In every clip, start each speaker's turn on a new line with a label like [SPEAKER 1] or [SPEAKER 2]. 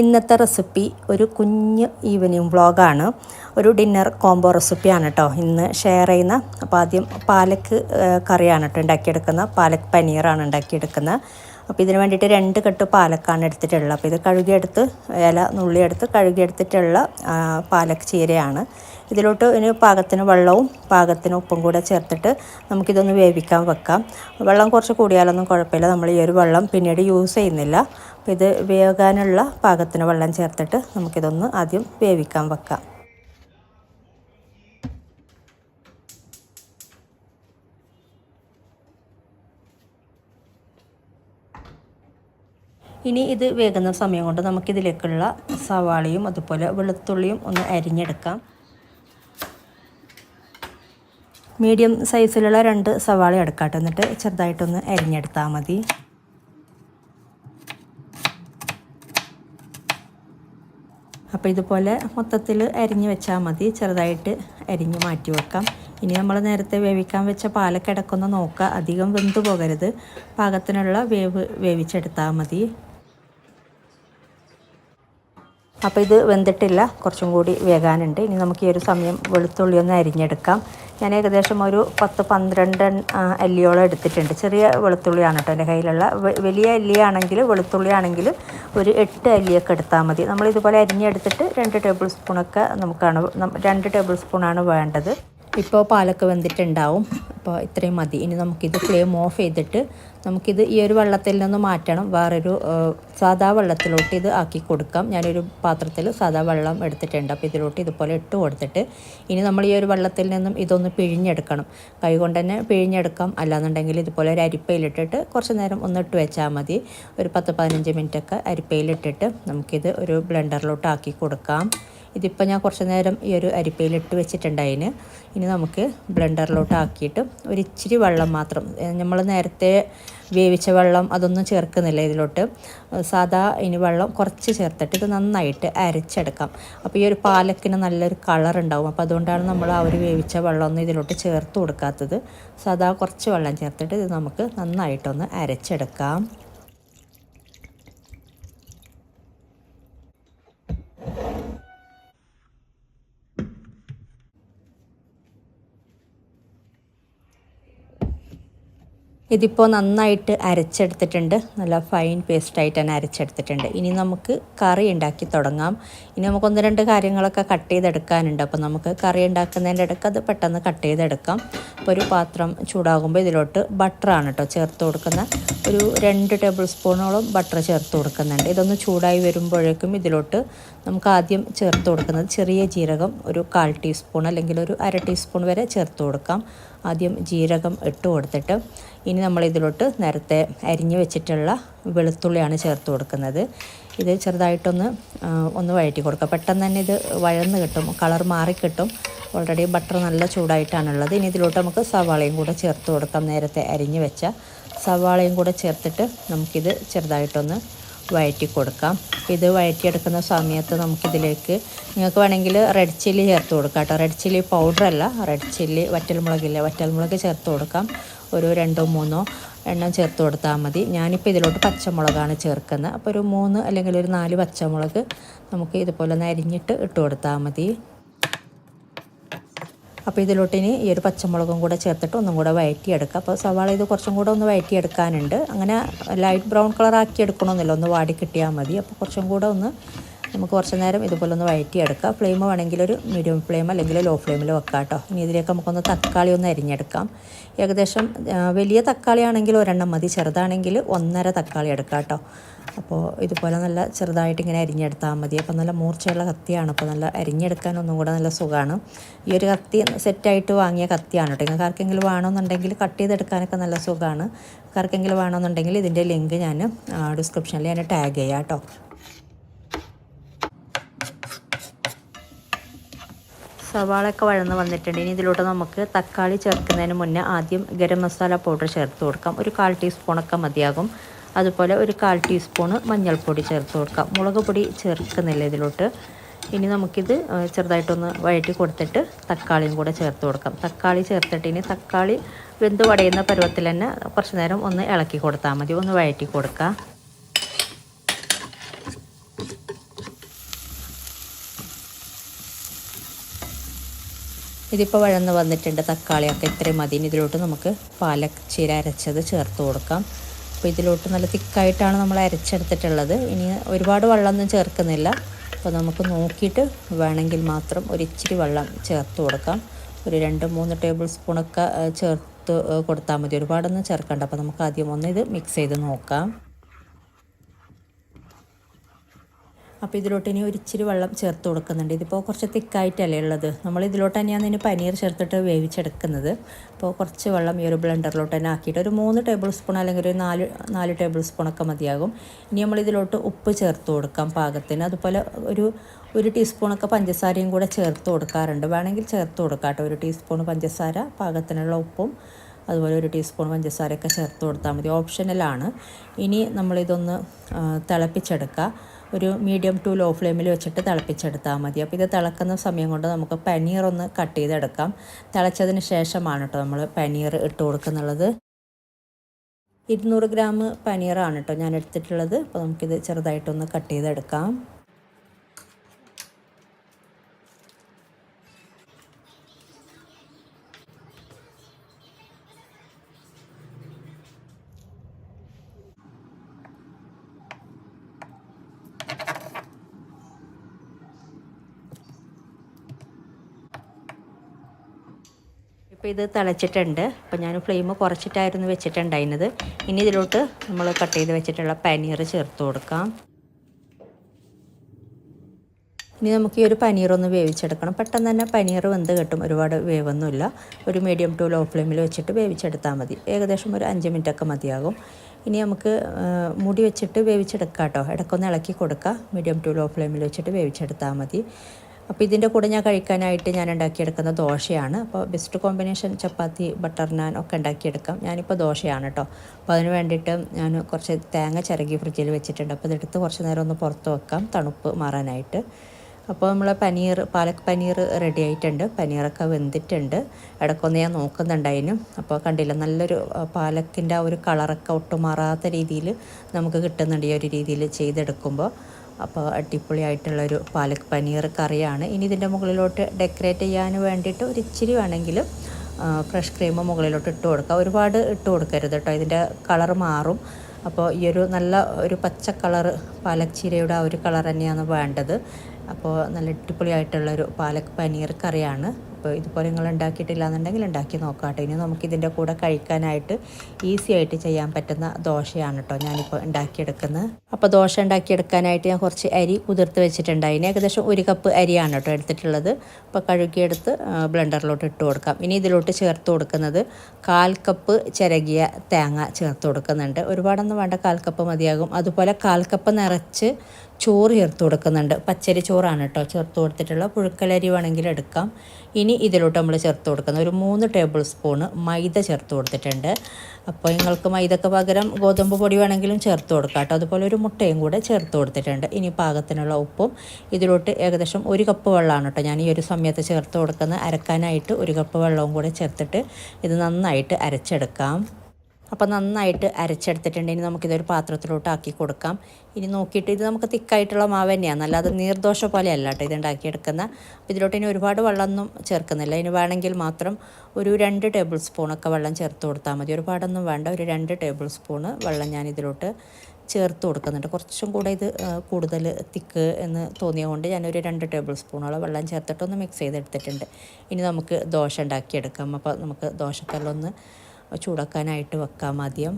[SPEAKER 1] ഇന്നത്തെ റെസിപ്പി ഒരു കുഞ്ഞ് ഈവനിങ് വ്ളോഗാണ്. ഒരു ഡിന്നർ കോംബോ റെസിപ്പിയാണ് കേട്ടോ ഇന്ന് ഷെയർ ചെയ്യുന്ന അപ്പോൾ ആദ്യം പാലക്ക് കറിയാണ് കേട്ടോ ഉണ്ടാക്കിയെടുക്കുന്ന പാലക്ക് പനീറാണ് ഉണ്ടാക്കിയെടുക്കുന്നത്. അപ്പോൾ ഇതിന് വേണ്ടിയിട്ട് രണ്ട് കെട്ട് പാലക്കാണ് എടുത്തിട്ടുള്ളത്. അപ്പോൾ ഇത് കഴുകിയെടുത്ത് ഇല നുള്ളിയെടുത്ത് കഴുകിയെടുത്തിട്ടുള്ള പാലക്ക് ചീരയാണ്. ഇതിലോട്ട് ഇനി പാകത്തിന് വെള്ളവും പാകത്തിന് ഉപ്പും കൂടെ ചേർത്തിട്ട് നമുക്കിതൊന്ന് വേവിക്കാൻ വെക്കാം. വെള്ളം കുറച്ച് കൂടിയാലൊന്നും കുഴപ്പമില്ല. നമ്മൾ ഈ ഒരു വെള്ളം പിന്നീട് യൂസ് ചെയ്യുന്നില്ല. അപ്പോൾ ഇത് വേകാനുള്ള പാകത്തിന് വെള്ളം ചേർത്തിട്ട് നമുക്കിതൊന്ന് ആദ്യം വേവിക്കാൻ വെക്കാം. ഇനി ഇത് വേകുന്ന സമയം കൊണ്ട് നമുക്കിതിലേക്കുള്ള സവാളയും അതുപോലെ വെളുത്തുള്ളിയും ഒന്ന് അരിഞ്ഞെടുക്കാം. മീഡിയം സൈസിലുള്ള രണ്ട് സവാള എടുക്കാട്ടെ. എന്നിട്ട് ചെറുതായിട്ടൊന്ന് അരിഞ്ഞെടുത്താൽ മതി. അപ്പോൾ ഇതുപോലെ മൊത്തത്തിൽ അരിഞ്ഞ് വെച്ചാൽ മതി. ചെറുതായിട്ട് അരിഞ്ഞ് മാറ്റി വെക്കാം. ഇനി നമ്മൾ നേരത്തെ വേവിക്കാൻ വെച്ച പാലൊക്കെ ഇടക്കൊന്ന് നോക്കുക. അധികം വെന്ത് പോകരുത്. പാകത്തിനുള്ള വേവ് വേവിച്ചെടുത്താൽ മതി. അപ്പോൾ ഇത് വെന്തിട്ടില്ല. കുറച്ചും കൂടി വേകാനുണ്ട്. ഇനി നമുക്ക് ഈ ഒരു സമയം വെളുത്തുള്ളി ഒന്ന് അരിഞ്ഞെടുക്കാം. ഞാൻ ഏകദേശം ഒരു പത്ത് പന്ത്രണ്ട് അല്ലിയോളം എടുത്തിട്ടുണ്ട്. ചെറിയ വെളുത്തുള്ളിയാണ് കേട്ടോ എന്റെ കയ്യിലുള്ള. വലിയ അല്ലിയാണെങ്കിൽ വെളുത്തുള്ളി ആണെങ്കിൽ ഒരു എട്ട് അല്ലിയൊക്കെ എടുത്താൽ മതി. നമ്മൾ ഇതുപോലെ അരിഞ്ഞെടുത്തിട്ട് രണ്ട് ടേബിൾ സ്പൂണൊക്കെ നമുക്കാണ് രണ്ട് ടേബിൾ സ്പൂണാണ് വേണ്ടത്. ഇപ്പോൾ പാലൊക്കെ വെന്തിട്ടുണ്ടാവും. അപ്പോൾ ഇത്രയും മതി. ഇനി നമുക്കിത് ഫ്ലെയിം ഓഫ് ചെയ്തിട്ട് നമുക്കിത് ഈ ഒരു വെള്ളത്തിൽ നിന്ന് മാറ്റണം. വേറൊരു സാധാ വെള്ളത്തിലോട്ട് ഇത് ആക്കി കൊടുക്കാം. ഞാനൊരു പാത്രത്തിൽ സാധാ വെള്ളം എടുത്തിട്ടുണ്ട്. അപ്പോൾ ഇതിലോട്ട് ഇതുപോലെ ഇട്ട് കൊടുത്തിട്ട് ഇനി നമ്മൾ ഈ ഒരു വെള്ളത്തിൽ നിന്നും ഇതൊന്ന് പിഴിഞ്ഞെടുക്കണം. കൈ കൊണ്ട് തന്നെ പിഴിഞ്ഞെടുക്കാം. അല്ലാന്നുണ്ടെങ്കിൽ ഇതുപോലെ ഒരു അരിപ്പയിലിട്ടിട്ട് കുറച്ച് നേരം ഒന്ന് ഇട്ട് വെച്ചാൽ മതി. ഒരു പത്ത് പതിനഞ്ച് മിനിറ്റൊക്കെ അരിപ്പയിലിട്ടിട്ട് നമുക്കിത് ഒരു ബ്ലെൻഡറിലോട്ട് ആക്കി കൊടുക്കാം. ഇതിപ്പോൾ ഞാൻ കുറച്ച് നേരം ഈ ഒരു അരിപ്പയിലിട്ട് വെച്ചിട്ടുണ്ടായിന്. ഇനി നമുക്ക് ബ്ലെൻഡറിലോട്ട് ആക്കിയിട്ട് ഒരു ഇച്ചിരി വെള്ളം മാത്രം നമ്മൾ നേരത്തെ വേവിച്ച വെള്ളം അതൊന്നും ചേർക്കുന്നില്ല ഇതിലോട്ട്. സാധാ ഇനി വെള്ളം കുറച്ച് ചേർത്തിട്ട് ഇത് നന്നായിട്ട് അരച്ചെടുക്കാം. അപ്പോൾ ഈ ഒരു പാലക്കിന് നല്ലൊരു കളർ ഉണ്ടാവും. അപ്പോൾ അതുകൊണ്ടാണ് നമ്മൾ ആ ഒരു വേവിച്ച വെള്ളമൊന്നും ഇതിലോട്ട് ചേർത്ത് കൊടുക്കാത്തത്. സാധാ കുറച്ച് വെള്ളം ചേർത്തിട്ട് ഇത് നമുക്ക് നന്നായിട്ടൊന്ന് അരച്ചെടുക്കാം. ഇതിപ്പോൾ നന്നായിട്ട് അരച്ചെടുത്തിട്ടുണ്ട്. നല്ല ഫൈൻ പേസ്റ്റായിട്ട് തന്നെ അരച്ചെടുത്തിട്ടുണ്ട്. ഇനി നമുക്ക് കറി ഉണ്ടാക്കി തുടങ്ങാം. ഇനി നമുക്ക് ഒന്ന് രണ്ട് കാര്യങ്ങളൊക്കെ കട്ട് ചെയ്തെടുക്കാനുണ്ട്. അപ്പോൾ നമുക്ക് കറി ഉണ്ടാക്കുന്നതിന്റെ ഇടയ്ക്ക് അത് പെട്ടെന്ന് കട്ട് ചെയ്തെടുക്കാം. അപ്പോൾ ഒരു പാത്രം ചൂടാകുമ്പോൾ ഇതിലോട്ട് ബട്ടറാണ് കേട്ടോ ചേർത്ത് കൊടുക്കുന്ന. ഒരു രണ്ട് ടേബിൾ സ്പൂണോളം ബട്ടർ ചേർത്ത് കൊടുക്കുന്നുണ്ട്. ഇതൊന്ന് ചൂടായി വരുമ്പോഴേക്കും ഇതിലോട്ട് നമുക്ക് ആദ്യം ചേർത്ത് കൊടുക്കുന്നത് ചെറിയ ജീരകം ഒരു കാൽ ടീസ്പൂൺ അല്ലെങ്കിൽ ഒരു അര ടീസ്പൂൺ വരെ ചേർത്ത് കൊടുക്കാം. ആദ്യം ജീരകം ഇട്ട് കൊടുത്തിട്ട് ഇനി നമ്മൾ ഇതിലോട്ട് നേരത്തെ അരിഞ്ഞു വെച്ചിട്ടുള്ള വെളുത്തുള്ളിയാണ് ചേർത്ത് കൊടുക്കുന്നത്. ഇത് ചെറുതായിട്ടൊന്ന് ഒന്ന് വഴറ്റി കൊടുക്കുക. പെട്ടെന്ന് തന്നെ ഇത് വഴന്ന് കിട്ടും കളർ മാറിക്കിട്ടും ഓൾറെഡി ബട്ടർ നല്ല ചൂടായിട്ടാണുള്ളത്. ഇനി ഇതിലോട്ട് നമുക്ക് സവാളയും കൂടെ ചേർത്ത് കൊടുക്കാം നേരത്തെ അരിഞ്ഞു വെച്ച. സവാളയും കൂടെ ചേർത്തിട്ട് നമുക്കിത് ചെറുതായിട്ടൊന്ന് വഴറ്റി കൊടുക്കാം ഇത് വഴറ്റിയെടുക്കുന്ന സമയത്ത് നമുക്കിതിലേക്ക് നിങ്ങൾക്ക് വേണമെങ്കിൽ റെഡ് ചില്ലി ചേർത്ത് കൊടുക്കാം കേട്ടോ. റെഡ് ചില്ലി പൗഡർ അല്ല. റെഡ് ചില്ലി വറ്റൽമുളകില്ല വറ്റൽമുളക് ചേർത്ത് കൊടുക്കാം. ഒരു രണ്ടോ മൂന്നോ എണ്ണം ചേർത്ത് കൊടുത്താൽ മതി. ഞാനിപ്പോൾ ഇതിലോട്ട് പച്ചമുളകാണ് ചേർക്കുന്നത്. അപ്പോൾ ഒരു മൂന്ന് അല്ലെങ്കിൽ ഒരു നാല് പച്ചമുളക് നമുക്ക് ഇതുപോലെ ഒന്ന് അരിഞ്ഞിട്ട് ഇട്ട് കൊടുത്താൽ മതി. അപ്പോൾ ഇതിലോട്ട് ഇനി ഈ ഒരു പച്ചമുളകും കൂടെ ചേർത്തിട്ട് ഒന്നും കൂടെ വഴറ്റിയെടുക്കുക അപ്പോൾ സവാള ഇത് കുറച്ചും കൂടെ ഒന്ന് വഴറ്റിയെടുക്കാനുണ്ട് അങ്ങനെ ലൈറ്റ് ബ്രൗൺ കളർ ആക്കി എടുക്കണമെന്നില്ല ഒന്ന് വാടി കിട്ടിയാൽ മതി. അപ്പോൾ കുറച്ചും കൂടെ ഒന്ന് നമുക്ക് കുറച്ച് നേരം ഇതുപോലെ ഒന്ന് വഴറ്റിയെടുക്കുക ഫ്ലെയിം വേണമെങ്കിൽ ഒരു മീഡിയം ഫ്ലെയിം അല്ലെങ്കിൽ ലോ ഫ്ലെയിമിൽ വെക്കാം കേട്ടോ. ഇനി ഇതിലേക്ക് നമുക്കൊന്ന് തക്കാളി ഒന്ന് അരിഞ്ഞെടുക്കാം. ഏകദേശം വലിയ തക്കാളി ആണെങ്കിൽ ഒരെണ്ണം മതി. ചെറുതാണെങ്കിൽ ഒന്നര തക്കാളി എടുക്കാം കേട്ടോ. അപ്പോൾ ഇതുപോലെ നല്ല ചെറുതായിട്ട് ഇങ്ങനെ അരിഞ്ഞെടുത്താൽ മതി. അപ്പോൾ നല്ല മൂർച്ചയുള്ള കത്തിയാണ്. അപ്പോൾ നല്ല അരിഞ്ഞെടുക്കാൻ ഒന്നും കൂടെ നല്ല സുഖമാണ്. ഈ ഒരു കത്തി സെറ്റായിട്ട് വാങ്ങിയ കത്തിയാണ് കേട്ടോ. നിങ്ങൾക്ക് ആർക്കെങ്കിലും വേണമെന്നുണ്ടെങ്കിൽ കട്ട് ചെയ്തെടുക്കാനൊക്കെ നല്ല സുഖമാണ്. ആർക്കെങ്കിലും വേണമെന്നുണ്ടെങ്കിൽ ഇതിന്റെ ലിങ്ക് ഞാൻ ഡിസ്ക്രിപ്ഷനിൽ ഞാൻ ടാഗ് ചെയ്യാം കേട്ടോ. സവാളയൊക്കെ വഴന്ന് വന്നിട്ടുണ്ട്. ഇനി ഇതിലോട്ട് നമുക്ക് തക്കാളി ചേർക്കുന്നതിന് മുന്നേ ആദ്യം ഗരം മസാല പൗഡർ ചേർത്ത് കൊടുക്കാം. ഒരു കാൽ ടീസ്പൂണൊക്കെ മതിയാകും. അതുപോലെ ഒരു കാൽ ടീസ്പൂണ് മഞ്ഞൾപ്പൊടി ചേർത്ത് കൊടുക്കാം. മുളക് പൊടി ചേർക്കുന്നില്ല ഇതിലോട്ട്. ഇനി നമുക്കിത് ചെറുതായിട്ടൊന്ന് വഴറ്റി കൊടുത്തിട്ട് തക്കാളിയും കൂടെ ചേർത്ത് കൊടുക്കാം. തക്കാളി ചേർത്തിട്ട് ഇനി തക്കാളി വെന്ത് വടയുന്ന പരുവത്തിൽ തന്നെ കുറച്ച് നേരം ഒന്ന് ഇളക്കി കൊടുത്താൽ മതി. ഒന്ന് വഴറ്റി കൊടുക്കുക ഇതിപ്പോൾ വഴന്ന് വന്നിട്ടുണ്ട് തക്കാളിയൊക്കെ. ഇത്രയും മതി. ഇതിലോട്ട് നമുക്ക് പാലക് ചീര അരച്ചത് ചേർത്ത് കൊടുക്കാം. അപ്പോൾ ഇതിലോട്ട് നല്ല തിക്കായിട്ടാണ് നമ്മൾ അരച്ചെടുത്തിട്ടുള്ളത്. ഇനി ഒരുപാട് വെള്ളമൊന്നും ചേർക്കുന്നില്ല. അപ്പോൾ നമുക്ക് നോക്കിയിട്ട് വേണമെങ്കിൽ മാത്രം ഒരു ഇച്ചിരി വെള്ളം ചേർത്ത് കൊടുക്കാം. ഒരു രണ്ട് മൂന്ന് ടേബിൾ സ്പൂണൊക്കെ ചേർത്ത് കൊടുത്താൽ മതി. ഒരുപാടൊന്നും ചേർക്കണ്ട. അപ്പോൾ നമുക്ക് ആദ്യം ഒന്ന് ഇത് മിക്സ് ചെയ്ത് നോക്കാം. അപ്പോൾ ഇതിലോട്ട് ഇനി ഒരിച്ചിരി വെള്ളം ചേർത്ത് കൊടുക്കുന്നുണ്ട്. ഇതിപ്പോൾ കുറച്ച് തിക്കായിട്ടല്ലേ ഉള്ളത്. നമ്മൾ ഇതിലോട്ട് തന്നെയാണ് ഇതിന് പനീർ ചേർത്തിട്ട് വേവിച്ചെടുക്കുന്നത്. അപ്പോൾ കുറച്ച് വെള്ളം ഈ ഒരു ബ്ലെൻഡറിലോട്ട് തന്നെ ആക്കിയിട്ട് ഒരു മൂന്ന് ടേബിൾ സ്പൂൺ അല്ലെങ്കിൽ ഒരു നാല് നാല് ടേബിൾ സ്പൂണൊക്കെ മതിയാകും. ഇനി നമ്മൾ ഇതിലോട്ട് ഉപ്പ് ചേർത്ത് കൊടുക്കാം പാകത്തിന്. അതുപോലെ ഒരു ഒരു ടീസ്പൂണൊക്കെ പഞ്ചസാരയും കൂടെ ചേർത്ത് കൊടുക്കാറുണ്ട്. വേണമെങ്കിൽ ചേർത്ത് കൊടുക്കാം കേട്ടോ. ഒരു ടീസ്പൂൺ പഞ്ചസാര പാകത്തിനുള്ള ഉപ്പും അതുപോലെ ഒരു ടീസ്പൂൺ പഞ്ചസാരയൊക്കെ ചേർത്ത് കൊടുത്താൽ മതി. ഓപ്ഷനലാണ് ഇനി നമ്മളിതൊന്ന് തിളപ്പിച്ചെടുക്കുക. ഒരു മീഡിയം ടു ലോ ഫ്ലെയിമിൽ വെച്ചിട്ട് തിളപ്പിച്ചെടുത്താൽ മതി. അപ്പോൾ ഇത് തിളക്കുന്ന സമയം കൊണ്ട് നമുക്ക് പനീർ ഒന്ന് കട്ട് ചെയ്തെടുക്കാം. തിളച്ചതിന് ശേഷമാണ് കേട്ടോ നമ്മൾ പനീർ ഇട്ട് കൊടുക്കുന്നുള്ളത്. ഇരുന്നൂറ് ഗ്രാം പനീറാണ് കേട്ടോ ഞാൻ എടുത്തിട്ടുള്ളത്. അപ്പോൾ നമുക്കിത് ചെറുതായിട്ടൊന്ന് കട്ട് ചെയ്തെടുക്കാം. ഇപ്പോൾ ഇത് തിളച്ചിട്ടുണ്ട്. അപ്പോൾ ഞാൻ ഫ്ലെയിം കുറച്ചിട്ടായിരുന്നു വെച്ചിട്ടുണ്ടായിരുന്നത്. ഇനി ഇതിലോട്ട് നമ്മൾ കട്ട് ചെയ്ത് വെച്ചിട്ടുള്ള പനീർ ചേർത്ത് കൊടുക്കാം. ഇനി നമുക്ക് ഈ ഒരു പനീറൊന്ന് വേവിച്ചെടുക്കണം. പെട്ടെന്ന് തന്നെ പനീർ വെന്ത് കിട്ടും. ഒരുപാട് വേവൊന്നുമില്ല. ഒരു മീഡിയം ടു ലോ ഫ്ലെയിമിൽ വെച്ചിട്ട് വേവിച്ചെടുത്താൽ മതി. ഏകദേശം ഒരു അഞ്ച് മിനിറ്റൊക്കെ മതിയാകും. ഇനി നമുക്ക് മൂടി വെച്ചിട്ട് വേവിച്ചെടുക്കാം കേട്ടോ. ഇടയ്ക്കൊന്ന് ഇളക്കി കൊടുക്കുക മീഡിയം ടു ലോ ഫ്ലെയിമിൽ വെച്ചിട്ട് വേവിച്ചെടുത്താൽ മതി. അപ്പോൾ ഇതിന്റെ കൂടെ ഞാൻ കഴിക്കാനായിട്ട് ഞാൻ ഉണ്ടാക്കിയെടുക്കുന്ന ദോശയാണ്. അപ്പോൾ best combination chapati butter naan ഒക്കെ ഉണ്ടാക്കിയെടുക്കാം. ഞാനിപ്പോൾ ദോശയാണ് കേട്ടോ അപ്പോൾ അതിന് വേണ്ടിയിട്ട് ഞാൻ കുറച്ച് തേങ്ങ ചിരകി ഫ്രിഡ്ജിൽ വെച്ചിട്ടുണ്ട്. അപ്പോൾ ഇതെടുത്ത് കുറച്ച് നേരം ഒന്ന് പുറത്ത് വെക്കാം തണുപ്പ് മാറാനായിട്ട്. അപ്പോൾ നമ്മൾ പനീർ പാലക് പനീർ റെഡി ആയിട്ടുണ്ട്. പനീറൊക്കെ വെന്തിട്ടുണ്ട്. ഇടയ്ക്കൊന്ന് ഞാൻ നോക്കുന്നുണ്ടായിരുന്നു. അപ്പോൾ കണ്ടില്ല നല്ലൊരു പാലക്കിന്റെ ആ ഒരു കളറൊക്കെ ഒട്ടുമാറാത്ത രീതിയിൽ നമുക്ക് കിട്ടുന്നുണ്ട് ഈ ഒരു രീതിയിൽ ചെയ്തെടുക്കുമ്പോൾ അപ്പോൾ അടിപൊളിയായിട്ടുള്ളൊരു പാലക് പനീർ കറിയാണ്. ഇനി ഇതിന്റെ മുകളിലോട്ട് ഡെക്കറേറ്റ് ചെയ്യാൻ വേണ്ടിയിട്ട് ഒരു ഇച്ചിരി വേണമെങ്കിലും ഫ്രഷ് ക്രീം മുകളിലോട്ട് ഇട്ട് കൊടുക്കുക ഒരുപാട് ഇട്ട് കൊടുക്കരുത് കേട്ടോ ഇതിന്റെ കളർ മാറും. അപ്പോൾ ഈ ഒരു നല്ല ഒരു പച്ച കളർ പാലക് ചീരയുടെ ആ ഒരു കളർ തന്നെയാണ് വേണ്ടത്. അപ്പോൾ നല്ല അടിപൊളിയായിട്ടുള്ളൊരു പാലക് പനീർ കറിയാണ്. അപ്പോൾ ഇതുപോലെ നിങ്ങൾ ഉണ്ടാക്കിയിട്ടില്ല എന്നുണ്ടെങ്കിൽ ഉണ്ടാക്കി നോക്കാട്ടോ ഇനി നമുക്കിതിന്റെ കൂടെ കഴിക്കാനായിട്ട് ഈസി ആയിട്ട് ചെയ്യാൻ പറ്റുന്ന ദോശയാണ് കേട്ടോ ഞാനിപ്പോൾ ഉണ്ടാക്കിയെടുക്കുന്നത്. അപ്പോൾ ദോശ ഉണ്ടാക്കിയെടുക്കാനായിട്ട് ഞാൻ കുറച്ച് അരി കുതിർത്ത് വെച്ചിട്ടുണ്ടായിന് ഏകദേശം ഒരു കപ്പ് അരിയാണ് കേട്ടോ എടുത്തിട്ടുള്ളത്. അപ്പോൾ കഴുകിയെടുത്ത് ബ്ലെൻഡറിലോട്ട് ഇട്ട് കൊടുക്കാം. ഇനി ഇതിലോട്ട് ചേർത്ത് കൊടുക്കുന്നത് കാൽ കപ്പ് ചിരകിയ തേങ്ങ ചേർത്ത് കൊടുക്കുന്നുണ്ട്. ഒരുപാടൊന്നും വേണ്ട കാൽ കപ്പ് മതിയാകും. അതുപോലെ കാൽ കപ്പ് നിറച്ച് ചോറ് ചേർത്ത് കൊടുക്കുന്നുണ്ട്. പച്ചരി ചോറാണ് കേട്ടോ ചേർത്ത് കൊടുത്തിട്ടുള്ള പുഴുക്കലരി വേണമെങ്കിൽ എടുക്കാം. ഇനി ഇതിലോട്ട് നമ്മൾ ചേർത്ത് കൊടുക്കുന്ന ഒരു മൂന്ന് ടേബിൾ സ്പൂണ് മൈദ ചേർത്ത് കൊടുത്തിട്ടുണ്ട്. അപ്പോൾ നിങ്ങൾക്ക് മൈദക്ക് പകരം ഗോതമ്പ് പൊടി വേണമെങ്കിലും ചേർത്ത് കൊടുക്കാം കേട്ടോ. അതുപോലെ ഒരു മുട്ടയും കൂടെ ചേർത്ത് കൊടുത്തിട്ടുണ്ട്. ഇനി പാകത്തിനുള്ള ഉപ്പും ഇതിലോട്ട് ഏകദേശം ഒരു കപ്പ് വെള്ളമാണ് കേട്ടോ. ഞാൻ ഈ ഒരു സമയത്ത് ചേർത്ത് കൊടുക്കുന്നത് അരക്കാനായിട്ട് ഒരു കപ്പ് വെള്ളവും കൂടെ ചേർത്തിട്ട് ഇത് നന്നായിട്ട് അരച്ചെടുക്കാം. അപ്പോൾ നന്നായിട്ട് അരച്ചെടുത്തിട്ടുണ്ട്. ഇനി നമുക്കിതൊരു പാത്രത്തിലോട്ട് ആക്കി കൊടുക്കാം. ഇനി നോക്കിയിട്ട് ഇത് നമുക്ക് തിക്കായിട്ടുള്ള മാവ് തന്നെയാണ്. അല്ലാതെ നീർദോശ പോലെയല്ല കേട്ടോ ഇത് ഉണ്ടാക്കിയെടുക്കുന്ന. അപ്പോൾ ഇതിലോട്ട് ഇനി ഒരുപാട് വെള്ളമൊന്നും ചേർക്കുന്നില്ല. ഇനി വേണമെങ്കിൽ മാത്രം ഒരു രണ്ട് ടേബിൾ സ്പൂണൊക്കെ വെള്ളം ചേർത്ത് കൊടുത്താൽ മതി. ഒരുപാടൊന്നും വേണ്ട. ഒരു രണ്ട് ടേബിൾ സ്പൂണ് വെള്ളം ഞാൻ ഇതിലോട്ട് ചേർത്ത് കൊടുക്കുന്നുണ്ട്. കുറച്ചും കൂടെ ഇത് കൂടുതൽ തിക്ക് എന്ന് തോന്നിയതുകൊണ്ട് ഞാനൊരു രണ്ട് ടേബിൾ സ്പൂണോളം വെള്ളം ചേർത്തിട്ടൊന്ന് മിക്സ് ചെയ്തെടുത്തിട്ടുണ്ട്. ഇനി നമുക്ക് ദോശ ഉണ്ടാക്കിയെടുക്കാം. അപ്പോൾ നമുക്ക് ദോശക്കല്ലൊന്ന് ചൂടാക്കാനായിട്ട് വെക്കാം ആദ്യം.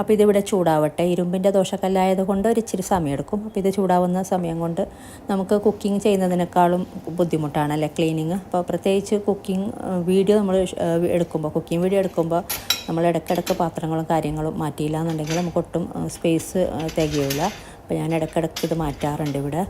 [SPEAKER 1] അപ്പോൾ ഇതിവിടെ ചൂടാവട്ടെ. ഇരുമ്പിന്റെ ദോശക്കല്ലായത് കൊണ്ട് ഒരു ഇച്ചിരി സമയമെടുക്കും. അപ്പോൾ ഇത് ചൂടാവുന്ന സമയം കൊണ്ട് നമുക്ക് കുക്കിംഗ് ചെയ്യുന്നതിനേക്കാളും ബുദ്ധിമുട്ടാണല്ലേ ക്ലീനിങ്? അപ്പോൾ പ്രത്യേകിച്ച് കുക്കിംഗ് വീഡിയോ നമ്മൾ എടുക്കുമ്പോൾ കുക്കിംഗ് വീഡിയോ എടുക്കുമ്പോൾ നമ്മൾ ഇടയ്ക്കിടയ്ക്ക് പാത്രങ്ങളും കാര്യങ്ങളും മാറ്റിയില്ല എന്നുണ്ടെങ്കിൽ നമുക്ക് ഒട്ടും സ്പേസ് തികയില്ല അപ്പോൾ ഞാൻ ഇടയ്ക്കിടയ്ക്ക് ഇത് മാറ്റാറുണ്ട് ഇവിടെ.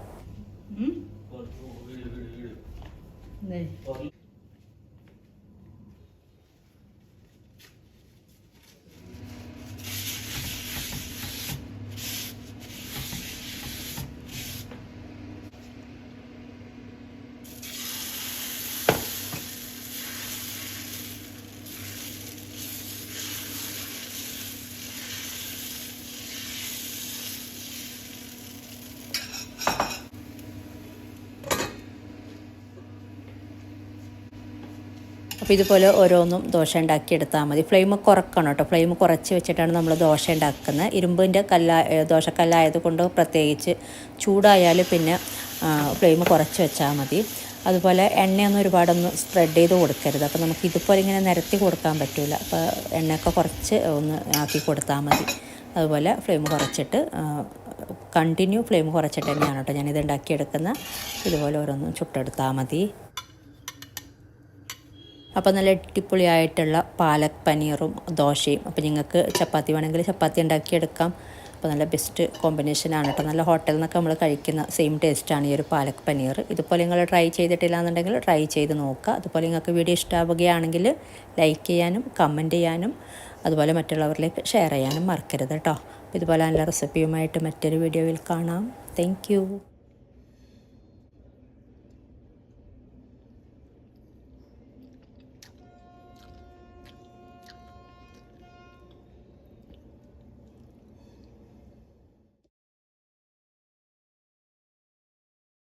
[SPEAKER 1] അപ്പോൾ ഇതുപോലെ ഓരോന്നും ദോശ ഉണ്ടാക്കി എടുത്താൽ മതി. ഫ്ലെയിം കുറക്കണം കേട്ടോ ഫ്ലെയിം കുറച്ച് വെച്ചിട്ടാണ് നമ്മൾ ദോശ ഉണ്ടാക്കുന്നത്. ഇരുമ്പിന്റെ കല്ല ദോശക്കല്ലായത് കൊണ്ട് പ്രത്യേകിച്ച് ചൂടായാൽ പിന്നെ ഫ്ലെയിം കുറച്ച് വെച്ചാൽ മതി. അതുപോലെ എണ്ണയൊന്നും ഒരുപാടൊന്നും സ്പ്രെഡ് ചെയ്ത് കൊടുക്കരുത്. അപ്പോൾ നമുക്ക് ഇതുപോലെ ഇങ്ങനെ നിരത്തി കൊടുക്കാൻ പറ്റില്ല അപ്പോൾ എണ്ണയൊക്കെ കുറച്ച് ഒന്ന് ആക്കി കൊടുത്താൽ മതി. അതുപോലെ ഫ്ലെയിം കുറച്ചിട്ട് കണ്ടിന്യൂ ഫ്ലെയിം കുറച്ചിട്ട് തന്നെയാണ് കേട്ടോ ഞാനിത് ഉണ്ടാക്കിയെടുക്കുന്ന ഇതുപോലെ ഓരോന്നും ചുട്ടെടുത്താൽ മതി. അപ്പോൾ നല്ല അടിപൊളിയായിട്ടുള്ള പാലക് പനീറും ദോശയും. അപ്പോൾ നിങ്ങൾക്ക് ചപ്പാത്തി വേണമെങ്കിൽ ചപ്പാത്തി ഉണ്ടാക്കിയെടുക്കാം. അപ്പോൾ നല്ല ബെസ്റ്റ് കോമ്പിനേഷനാണ് കേട്ടോ നല്ല ഹോട്ടലിൽ നിന്നൊക്കെ നമ്മൾ കഴിക്കുന്ന സെയിം ടേസ്റ്റാണ് ഈ ഒരു പാലക് പനീർ. ഇതുപോലെ നിങ്ങൾ ട്രൈ ചെയ്തിട്ടില്ല എന്നുണ്ടെങ്കിൽ ട്രൈ ചെയ്ത് നോക്കുക. അതുപോലെ നിങ്ങൾക്ക് വീഡിയോ ഇഷ്ടമാവുകയാണെങ്കിൽ ലൈക്ക് ചെയ്യാനും കമന്റ് ചെയ്യാനും അതുപോലെ മറ്റുള്ളവരിലേക്ക് ഷെയർ ചെയ്യാനും മറക്കരുത് കേട്ടോ ഇതുപോലെ നല്ല റെസിപ്പിയുമായിട്ട് മറ്റൊരു വീഡിയോയിൽ കാണാം. താങ്ക്